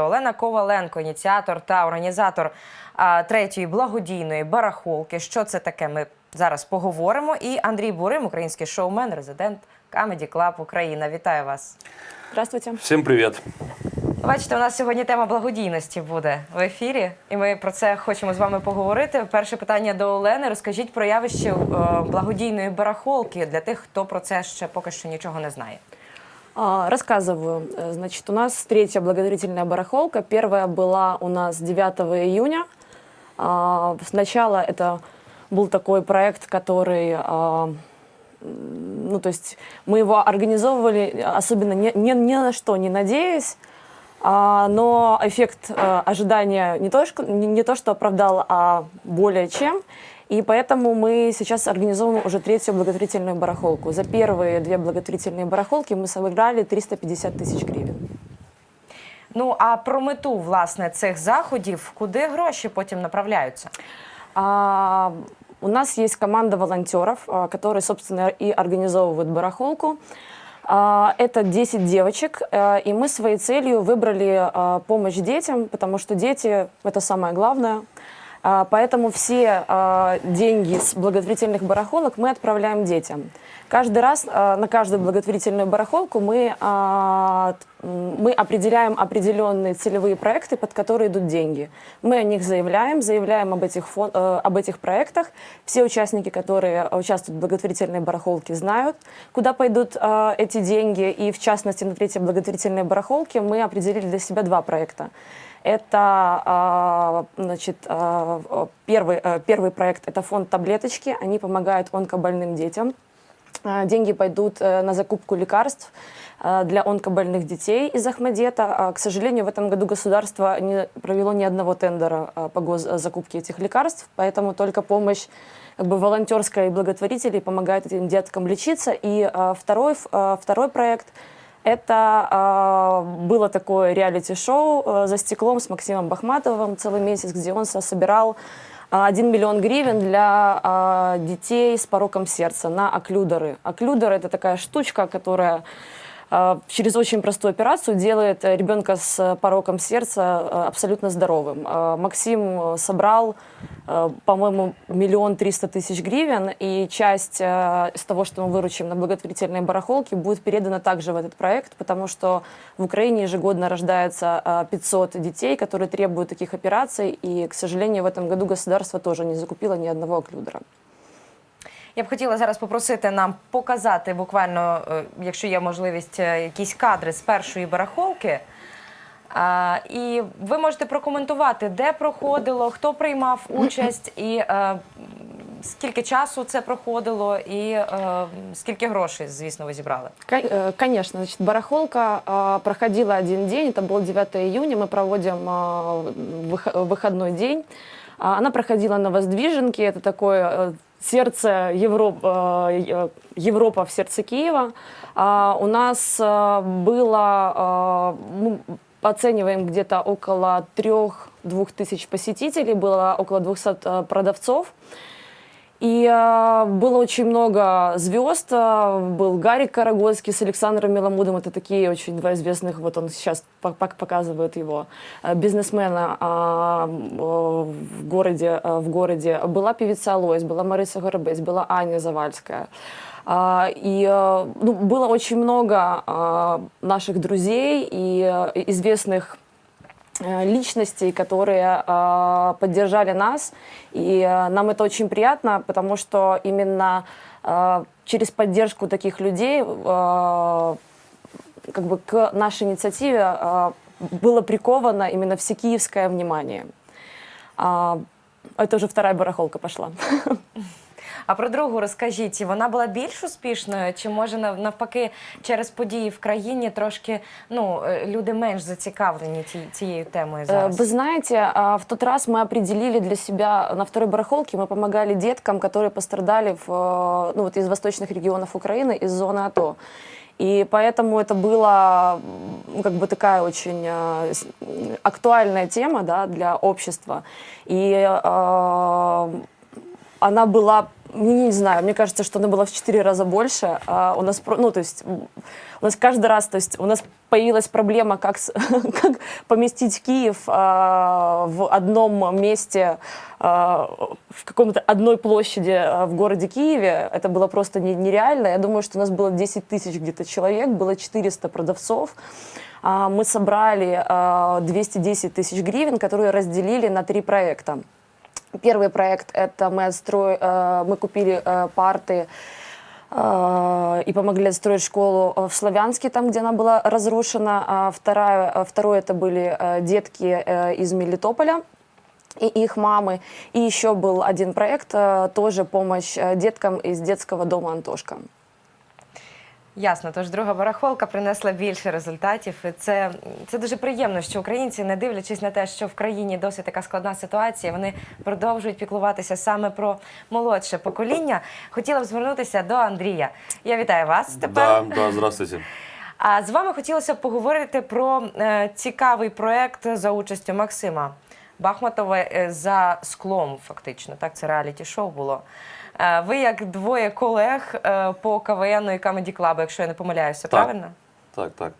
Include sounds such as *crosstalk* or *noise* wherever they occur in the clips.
Олена Коваленко, ініціатор та організатор а, третьої благодійної барахолки. Що це таке? Ми зараз поговоримо. І Андрій Бурим, український шоумен, резидент Comedy Club Україна. Вітаю вас. Здравствуйте. Всем привет. Бачите, у нас сьогодні тема благодійності буде в ефірі, і ми про це хочемо з вами поговорити. Перше питання до Олени. Розкажіть про явище е, благодійної барахолки для тих, хто про це ще поки що нічого не знає. А, Рассказываю. Э, Значит, у нас третья благотворительная барахолка. Первая была у нас 9 июня. А, Сначала это был такой проект, который, а, ну, то есть мы его организовывали особенно ни, ни, ни на что не надеясь, а, но эффект э, ожидания не то, не, не то, что оправдал, а более чем. И поэтому мы сейчас организовываем уже третью благотворительную барахолку. За первые две благотворительные барахолки мы собрали 350 тысяч гривен. Ну а про мету власне цих заходів, куди гроші потім направляються? А, у нас есть команда волонтеров, а, которые, собственно, и организовывают барахолку. А, Это 10 девочек, э, и мы своей целью выбрали а, помощь детям, потому что дети – это самое главное. а, Поэтому все а, деньги с благотворительных барахолок мы отправляем детям. Каждый раз а, на каждую благотворительную барахолку мы, а, мы определяем определенные целевые проекты, под которые идут деньги. Мы о них заявляем, заявляем об этих, фон- э, об этих проектах. Все участники, которые участвуют в благотворительной барахолке, знают, куда пойдут э, эти деньги. И в частности, на третьей благотворительной барахолке мы определили для себя два проекта. Это а, значит, а, первый, э, первый проект – это фонд «Таблеточки». Они помогают онкобольным детям. А, Деньги пойдут э, на закупку лекарств э, для онкобольных детей из Ахмадета. А, К сожалению, в этом году государство не провело ни одного тендера по гос- закупке этих лекарств, поэтому только помощь как бы, волонтерская и благотворителей помогает этим деткам лечиться. И второй, второй проект – это а, было такое реалити-шоу э, «За стеклом» с Максимом Бахматовым целый месяц, где он со- собирал 1 миллион гривен для а, детей с пороком сердца на оклюдеры. Оклюдер – это такая штучка, которая а, через очень простую операцию делает э, ребенка с э, пороком сердца э, абсолютно здоровым. А, Максим собрал, по-моему, миллион триста тысяч гривен, и часть из того, что мы выручим на благотворительной барахолке, будет передана также в этот проект, потому что в Украине ежегодно рождается э, 500 детей, которые требуют таких операций, и, к сожалению, в этом году государство тоже не закупило ни одного оклюдера. Я б хотіла зараз попросити нам показати буквально, е, якщо є можливість, е, якісь кадри з першої барахолки. А, і ви можете прокоментувати, де проходило, хто приймав участь, і е, скільки часу це проходило, і е, скільки грошей, звісно, ви зібрали. Ко- э, Конечно, значит, барахолка а, проходила один день, это был 9 июня, мы проводим а, вых- выходной день. А, Она проходила на Воздвиженке, это такое э, сердце Европ- э, э, Европа в сердце Киева. А, У нас а, было, мы оцениваем где-то около 3-2 тысяч посетителей, было около 200 э, продавцов. И э, было очень много звезд. Э, Был Гарик Карагольский с Александром Меламудом. Это такие очень два известных, вот он сейчас по- пок- показывает его, э, бизнесмена а, э, в городе, э, в городе. Была певица Алоис, была Мариса Горобец, была Аня Завальская. А, И э, ну, было очень много а, наших друзей и известных личностей, которые э, поддержали нас. И э, нам это очень приятно, потому что именно э, через поддержку таких людей э, как бы к нашей инициативе э, было приковано именно всекиевское внимание. А, это уже вторая барахолка пошла. *laughs* А про другу розкажіть, вона була більш успішною, чи може нав- навпаки через події в країні трошки ну е, люди менш зацікавлені ці- цією темою Э, зараз? Вы знаете, а, в тот раз мы определили для себя на второй барахолке, мы помогали деткам, которые пострадали в, э, ну, вот из восточных регионов Украины, из зоны АТО. И поэтому это была м, как бы такая очень э, с- м, актуальная тема да, для общества. И э, она была не знаю, мне кажется, что она была в четыре раза больше. А у нас, ну, то есть, у нас каждый раз, то есть, у нас появилась проблема, как, *laughs* как поместить Киев а, в одном месте, а, в каком-то одной площади а, в городе Киеве. Это было просто не- нереально. Я думаю, что у нас было 10 тысяч где-то человек, было 400 продавцов. А, Мы собрали а, 210 тысяч гривен, которые разделили на три проекта. Первый проект это мы отстроили, мы купили э, парты э, и помогли отстроить школу э, в Славянске, там, где она была разрушена. А вторая, э, второе это были э, детки э, из Мелитополя и их мамы. И еще был один проект, э, тоже помощь э, деткам из детского дома Антошка. Ясно, тож друга барахолка принесла більше результатів. І це, це дуже приємно, що українці, не дивлячись на те, що в країні досить така складна ситуація, вони продовжують піклуватися саме про молодше покоління. Хотіла б звернутися до Андрія. Я вітаю вас тепер. Да, да, здравствуйте. А з вами хотілося б поговорити про е, цікавий проект за участю Максима Бахматова е, за склом, фактично. Так, це реаліті-шоу було. Е, ви як двоє колег е, по КВН і Comedy Club, якщо я не помиляюся, Так. правильно? Так, так.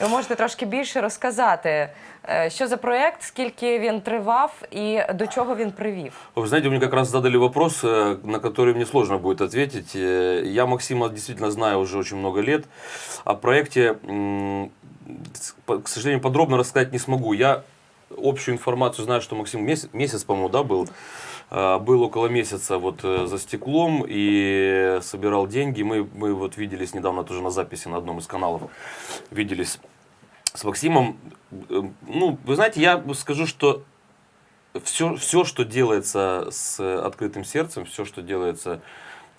Ви можете трошки більше розказати, е, що за проект, скільки він тривав і до чого він привів. Вы знаете, вы мне как раз задали вопрос, э, на который мне сложно будет ответить. Э, Я Максима действительно знаю уже очень много лет. О проекте, м, с- по- к сожалению, подробно рассказать не смогу. Я общую информацию знаю, что Максим месяц, месяц по-моему, да, был. Э, Был около месяца вот э, за стеклом и собирал деньги. Мы, мы вот виделись недавно тоже на записи на одном из каналов. Виделись с Максимом. Э, Ну, вы знаете, я скажу, что все, все, что делается с открытым сердцем, все, что делается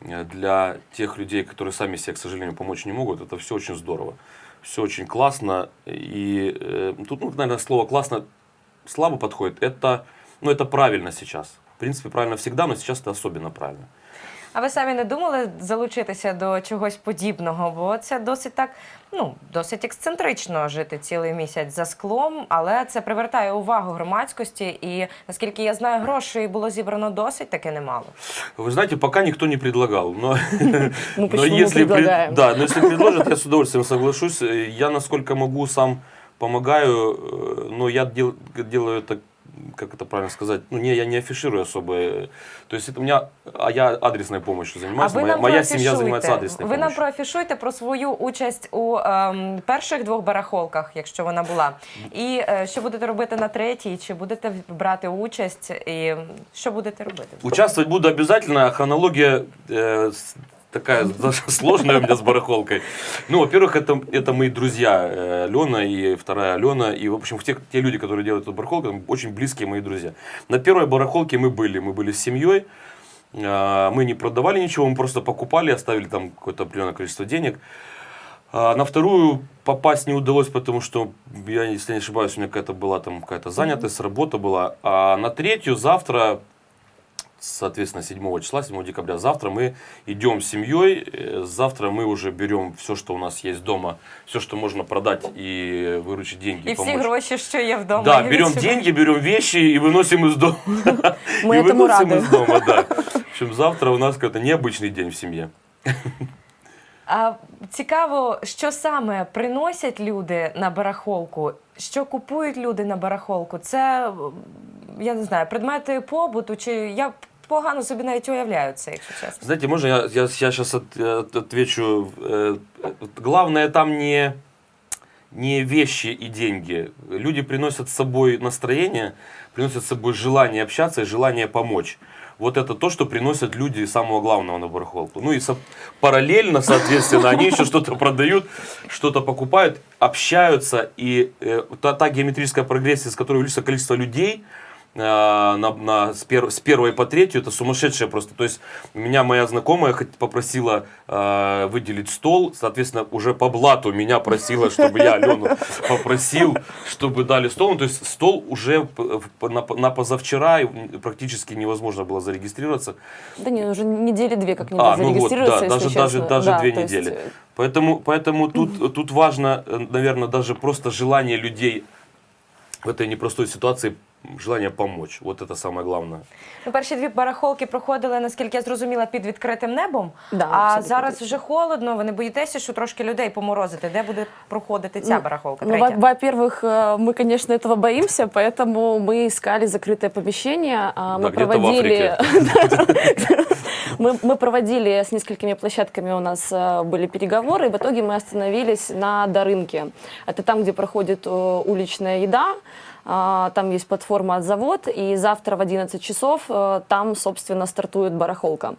э, для тех людей, которые сами себе, к сожалению, помочь не могут, это все очень здорово. Все очень классно. И э, тут, ну, наверное, слово классно слабо подходит. Это, ну, это правильно сейчас. В принципе, правильно всегда, но сейчас это особенно правильно. А ви самі не думали залучитися до чогось подібного? Бо це досить так, ну досить ексцентрично жити цілий місяць за склом, але це привертає увагу громадськості. І наскільки я знаю, грошей було зібрано досить таки немало. Вы знаете, пока никто не предлагал, но, *laughs* Мы *laughs* но почему если пред- предлагаем? да, но если предложат, я с удовольствием соглашусь. Э, Я насколько могу сам помогаю, э, но я дел- делаю это, как это правильно сказать, ну не, я не афиширую особо. э, То есть это у меня, а я адресной помощью занимаюсь, моя, моя семья занимается адресной ви нам помощью. проафішуйте про свою участь у ем, перших двох барахолках, якщо вона була. І е, що будете робити на третій? Чи будете брати участь? І що будете робити? Участвовать буду обязательно. Хронология э, с- такая *laughs* сложная у меня с барахолкой. Ну, во-первых, это, это мои друзья э, Алена и вторая Алена. И, в общем, те, те люди, которые делают эту барахолку, очень близкие мои друзья. На первой барахолке мы были. Мы были с семьей. Э, Мы не продавали ничего, мы просто покупали, оставили там какое-то определенное количество денег. А На вторую попасть не удалось, потому что, я, если не ошибаюсь, у меня какая-то была там какая-то занятость, работа была. А на третью завтра, соответственно, 7 числа, 7 декабря, завтра мы идем с семьей. Э, Завтра мы уже берем все, что у нас есть дома, все, что можно продать и выручить деньги. І всі помочь. гроші, що є вдома. Да, я берем відчуваю. деньги, берем вещи и выносим из дома. Мы И *laughs* этому выносим рады. из дома, да. В общем, завтра у нас какой-то необычный день в семье. А цікаво, що саме приносять люди на барахолку, що купують люди на барахолку. Це м, я не знаю, предмети побуту, чи я погано собі навіть уявляю це, якщо чесно. Знаете, можно я, я, я сейчас отвечу? Э, Главное там не, не вещи и деньги. Люди приносят с собой настроение, приносят с собой желание общаться и желание помочь. Вот это то, что приносят люди самого главного на барахолку. Ну и со- параллельно, соответственно, они еще что-то продают, что-то покупают, общаются. И э, та, та геометрическая прогрессия, с которой увеличится количество людей, на, на, с, пер- с первой по третью, это сумасшедшее просто. То есть меня моя знакомая попросила э, выделить стол, соответственно, уже по блату меня просила, чтобы я Алену *laughs* попросил, чтобы дали стол. Ну, то есть стол уже на, на позавчера практически невозможно было зарегистрироваться. Да не, уже недели две как не А, ну вот, да, даже, даже, честно. даже Да, две есть, недели. э, Поэтому, поэтому *laughs* тут, тут важно, наверное, даже просто желание людей в этой непростой ситуации желание помочь. Вот это самое главное. Ну, перші дві барахолки проходили, наскільки я зрозуміла, під відкритим небом. Да, а все під зараз відкритим. вже холодно. Ви не боїтеся, що трошки людей поморозити? Де буде проходити ця Ну, барахолка? Ну, Третя? во- во-первых, э, мы, конечно, этого боимся, поэтому мы искали закрытое помещение. а, Да, Мы где-то в проводили, мы, *laughs* мы проводили с несколькими площадками у нас э, были переговоры, и в итоге мы остановились на Дорынке. Это там, где проходит э, уличная еда. А, Там есть платформа от завод, и завтра в 11 часов э, там, собственно, стартует барахолка.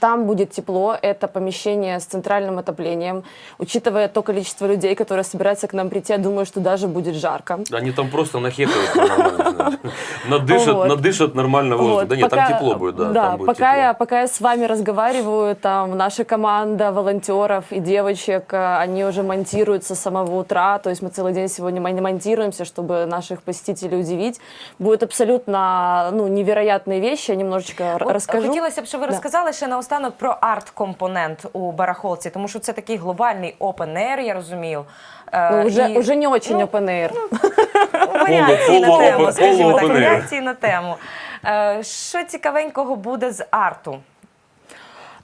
Там будет тепло, это помещение с центральным отоплением. Учитывая то количество людей, которые собираются к нам прийти, я думаю, что даже будет жарко. Они там просто нахекают надышат, Вот. надышат нормально воздух. Вот, Да нет, там тепло будет, да. будет пока, тепло. я, пока я с вами разговариваю, там наша команда волонтеров и девочек, э, они уже монтируются с самого утра, то есть мы целый день сегодня мон- монтируемся, чтобы наших посетителей удивить. Будут абсолютно ну, невероятные вещи, я немножечко От расскажу. Хотілося б, щоб ви Да. розказали ще наостанок про арт-компонент у барахолці, тому що це такий глобальний air, я розумію. Е, Ну, уже, і- уже не очень ну, air. варіації на тему, скажімо так, варіації на тему. Що цікавенького буде з арту?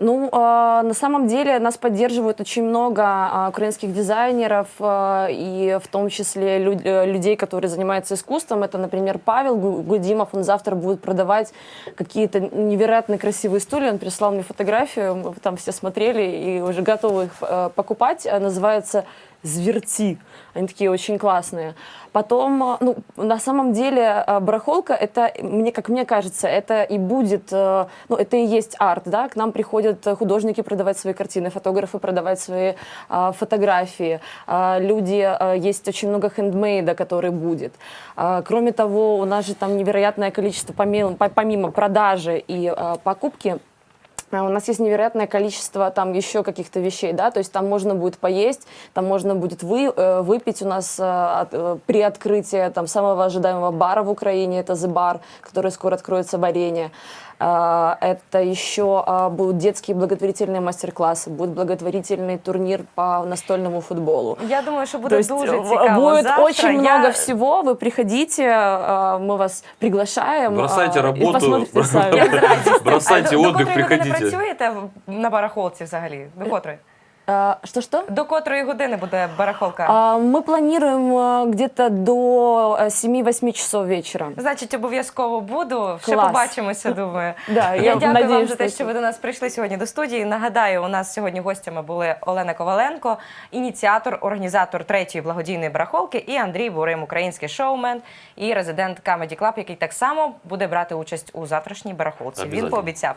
Ну, э, на самом деле нас поддерживают очень много э, украинских дизайнеров, э, и в том числе э, людей, которые занимаются искусством. Это, например, Павел Гу- Гудимов, он завтра будет продавать какие-то невероятно красивые стулья. Он прислал мне фотографию, мы там все смотрели и уже готовы их э, покупать. Э, Называется «Зверти». Они такие очень классные. Потом, э, ну, на самом деле, э, барахолка, это, мне, как мне кажется, это и будет, э, ну, это и есть арт, да, к нам приходят художники продавать свои картины, фотографы продавать свои э, фотографии, Э, люди, э, есть очень много хендмейда, который будет. Э, Кроме того, у нас же там невероятное количество, помимо, по- помимо продажи и э, покупки, а У нас есть невероятное количество там еще каких-то вещей, да, то есть там можно будет поесть, там можно будет вы, э, выпить у нас э, э, при открытии там самого ожидаемого бара в Украине, это The Bar, который скоро откроется в арене. А, Это еще а, будут детские благотворительные мастер-классы, будет благотворительный турнир по настольному футболу. Я думаю, що То буде есть дуже в- цікаво. будет Завтра очень я- много всего. Вы приходите, а, мы вас приглашаем. Бросайте а, и работу. посмотрите *laughs* сами. Я з радістю. Бросайте А до- отдых, До котрої години приходите. працюєте на барахолці взагалі? До котрої? А, Что-что? До котрої години буде барахолка? А, Мы планируем где-то до 7-8 часов вечера. Значить, обов'язково буду. Ще Клас. побачимося, думаю. *laughs* Да, я, я дякую вам за те, що що ви до нас прийшли сьогодні до студії. Нагадаю, у нас сьогодні гостями були Олена Коваленко, ініціатор, організатор третьої благодійної барахолки, і Андрій Бурим, український шоумен і резидент Comedy Club, який так само буде брати участь у завтрашній барахолці. Він пообіцяв.